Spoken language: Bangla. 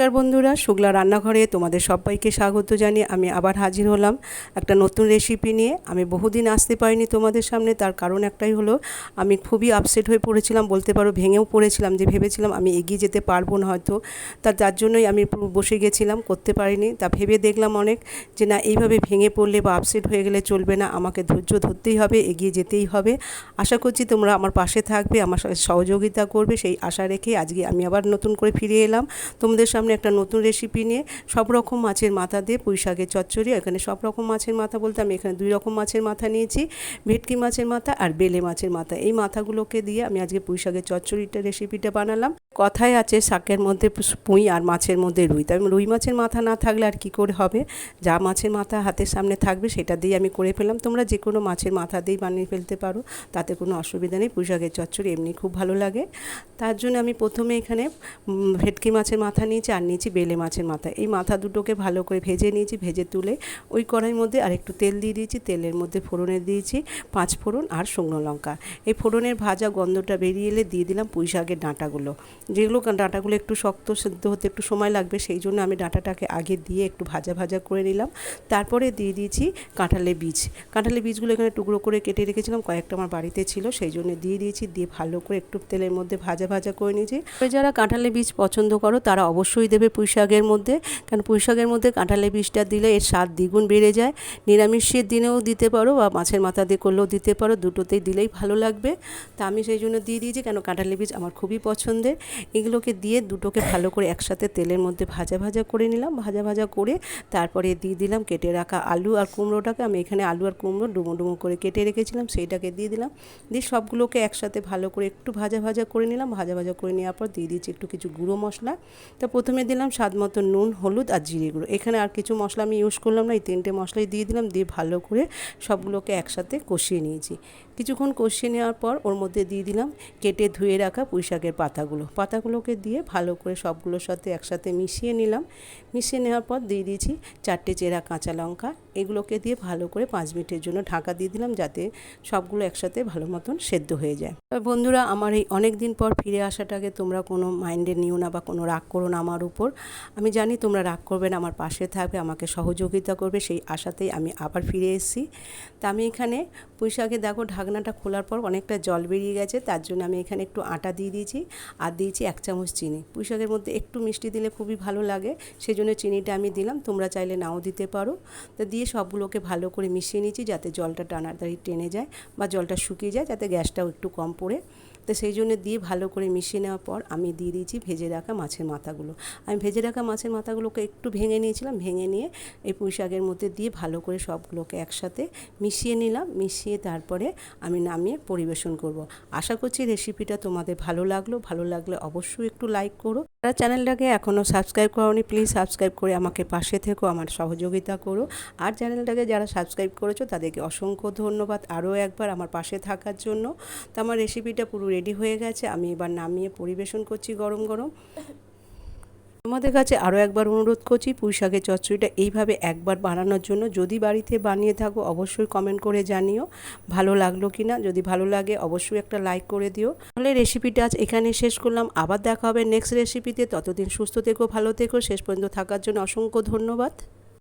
নমস্কার বন্ধুরা, শুক্লা রান্নাঘরে তোমাদের সবাইকে স্বাগত জানিয়ে আমি আবার হাজির হলাম একটা নতুন রেসিপি নিয়ে। আমি বহুদিন আসতে পারিনি তোমাদের সামনে, তার কারণ একটাই হলো, আমি খুবই আপসেট হয়ে পড়েছিলাম, বলতে পারো ভেঙেও পড়েছিলাম যে ভেবেছিলাম আমি এগিয়ে যেতে পারব না হয়তো। তা তার জন্যই আমি বসে গেছিলাম, করতে পারিনি। তা ভেবে দেখলাম অনেক যে না, এইভাবে ভেঙে পড়লে বা আপসেট হয়ে গেলে চলবে না, আমাকে ধৈর্য ধরতেই হবে, এগিয়ে যেতেই হবে। আশা করছি তোমরা আমার পাশে থাকবে, আমার সহযোগিতা করবে, সেই আশা রেখে আজকে আমি আবার নতুন করে ফিরে এলাম। তোমাদের সামনে একটা নতুন রেসিপি নিয়ে সব রকম মাছের মাথা দিয়ে পুঁই শাকের চচ্চড়ি, এখানে সব রকম মাছের মাথা বলতে আমি এখানে দুই রকম মাছের মাথা নিয়েছি, ভেটকি মাছের মাথা আর বেলে মাছের মাথা। এই মাথাগুলোকে দিয়ে আমি আজকে পুঁই শাকের চচ্চড়িটা রেসিপিটা বানালাম। কথায় আছে শাকের মধ্যে পুঁই আর মাছের মধ্যে রুই। তাই রুই মাছের মাথা না থাকলে আর কি করে হবে? যা মাছের মাথা হাতের সামনে থাকবে সেটা দিয়ে আমি করে ফেলাম তোমরা যে কোনো মাছের মাথা দিয়েই বানিয়ে ফেলতে পারো, তাতে কোনো অসুবিধা নেই। পুঁই শাকের চচ্চড়ি এমনি খুব ভালো লাগে। তার জন্য আমি প্রথমে এখানে ভেটকি মাছের মাথা নিয়েছি আর নিয়েছি বেলে মাছের মাথা। এই মাথা দুটোকে ভালো করে ভেজে নিয়েছি, ভেজে তুলে ওই কড়াইয়ের মধ্যে আর একটু তেল দিয়ে দিয়েছি, তেলের মধ্যে ফোড়নে দিয়েছি পাঁচ ফোড়ন আর শুকনো লঙ্কা। এই ফোড়নের ভাজা গন্ধটা বেরিয়ে এলে দিয়ে দিলাম পুঁই শাকের ডাঁটাগুলো। যেগুলো ডাঁটাগুলো একটু শক্ত, সেদ্ধ হতে একটু সময় লাগবে, সেই জন্য আমি ডাঁটাটাকে আগে দিয়ে একটু ভাজা ভাজা করে নিলাম। তারপরে দিয়ে দিয়েছি কাঁঠালের বীজ। কাঁঠালের বীজগুলো এখানে টুকরো করে কেটে রেখেছিলাম, কয়েকটা আমার বাড়িতে ছিল, সেই জন্য দিয়ে দিয়েছি, দিয়ে ভালো করে একটু তেলের মধ্যে ভাজা ভাজা করে নিয়েছি। যারা কাঁঠালের বীজ পছন্দ করো, তারা অবশ্যই দেবে পুঁই শাকের মধ্যে, কারণ পুঁই শাকের মধ্যে কাঁঠালে বীজটা দিলে এর স্বাদ দ্বিগুণ বেড়ে যায়। নিরামিষের দিনেও দিতে পারো বা মাছের মাথা দিয়ে করলেও দিতে পারো, দুটোতেই দিলেই ভালো লাগবে। তা আমি সেই জন্য দিয়ে দিয়েছি, কেন কাঁঠালে বীজ আমার খুবই পছন্দের। এগুলোকে দিয়ে দুটোকে ভালো করে একসাথে তেলের মধ্যে ভাজা ভাজা করে নিলাম। ভাজা ভাজা করে তারপরে দিয়ে দিলাম কেটে রাখা আলু আর কুমড়োটাকে। আমি এখানে আলু আর কুমড়ো ডুমো ডুমো করে কেটে রেখেছিলাম, সেইটাকে দিয়ে দিলাম। দিয়ে সবগুলোকে একসাথে ভালো করে একটু ভাজা ভাজা করে নিলাম। ভাজা ভাজা করে নেওয়ার পর দিয়ে দিয়েছি একটু কিছু গুঁড়ো মশলা। তা প্রথমে দিলাম স্বাদ মতো নুন, হলুদ আর জিরে গুঁড়ো। এখানে আর কিছু মশলা আমি ইউজ করলাম না, এই তিনটে মশলাই দিয়ে দিলাম, দিয়ে ভালো করে সবগুলোকে একসাথে কষিয়ে নিয়েছি। কিছুক্ষণ কষিয়ে নেওয়ার পর ওর মধ্যে দিয়ে দিলাম কেটে ধুয়ে রাখা পুঁইশাকের পাতাগুলো। পাতাগুলোকে দিয়ে ভালো করে সবগুলোর সাথে একসাথে মিশিয়ে নিলাম। মিশিয়ে নেওয়ার পর দিয়ে দিয়েছি চারটে চেরা কাঁচা লঙ্কা এগুলোকে দিয়ে ভালো করে পাঁচ মিনিটের জন্য ঢাকা দিয়ে দিলাম যাতে সবগুলো একসাথে ভালো মতন সেদ্ধ হয়ে যায়। তবে বন্ধুরা, আমার এই অনেক দিন পর ফিরে আসাটাকে তোমরা কোনো মাইন্ডে নিও না বা কোনো রাগ করো না আমার উপর। আমি জানি তোমরা রাগ করবে না, আমার পাশে থাকবে, আমাকে সহযোগিতা করবে, সেই আশাতেই আমি আবার ফিরে এসেছি। তা আমি এখানে পুঁই শাকে দেখো ঢাকনাটা খোলার পর অনেকটা জল বেরিয়ে গেছে, তার জন্য আমি এখানে একটু আটা দিয়ে দিয়েছি আর দিয়েছি এক চামচ চিনি। পুঁই শাকের মধ্যে একটু মিষ্টি দিলে খুবই ভালো লাগে সেই জন্য চিনিটা আমি দিলাম, তোমরা চাইলে নাও দিতে পারো। তো দিয়ে সবগুলোকে ভালো করে মিশিয়ে নিয়েছি যাতে জলটা টানাতাড়ি টেনে যায় বা জলটা শুকিয়ে যায়, যাতে গ্যাসটাও একটু কম পড়ে। তো সেই জন্য দিয়ে ভালো করে মিশিয়ে নেওয়ার পর আমি দিয়ে দিয়েছি ভেজে রাখা মাছের মাথাগুলো। আমি ভেজে রাখা মাছের মাথাগুলোকে একটু ভেঙে নিয়েছিলাম, ভেঙে নিয়ে এই পুঁই শাকের মধ্যে দিয়ে ভালো করে সবগুলোকে একসাথে মিশিয়ে নিলাম, মিশিয়ে তারপরে আমি নামিয়ে পরিবেশন করব। আশা করছি রেসিপিটা তোমাদের ভালো লাগল। ভালো লাগলে অবশ্যই একটু লাইক করো। যারা চ্যানেলটাকে এখনও সাবস্ক্রাইব করোনি, প্লিজ সাবস্ক্রাইব করে আমাকে পাশে থেকো, আমার সহযোগিতা করো। আর চ্যানেলটাকে যারা সাবস্ক্রাইব করেছ, তাদেরকে অসংখ্য ধন্যবাদ আরও একবার আমার পাশে থাকার জন্য। তো আমার রেসিপিটা পুরো রেডি হয়ে গেছে, আমি এবার নামিয়ে পরিবেশন করছি গরম গরম। তোমাদের কাছে আরও একবার অনুরোধ করছি, পুঁই শাকের চচ্চড়িটা এইভাবে একবার বানানোর জন্য। যদি বাড়িতে বানিয়ে থাকো, অবশ্যই কমেন্ট করে জানিও, ভালো লাগল কি না যদি ভালো লাগে, অবশ্যই একটা লাইক করে দিও। তাহলে রেসিপিটা আজ এখানে শেষ করলাম। আবার দেখা হবে নেক্সট রেসিপিতে ততদিন সুস্থ থেকো, ভালো থেকো। শেষ পর্যন্ত থাকার জন্য অসংখ্য ধন্যবাদ।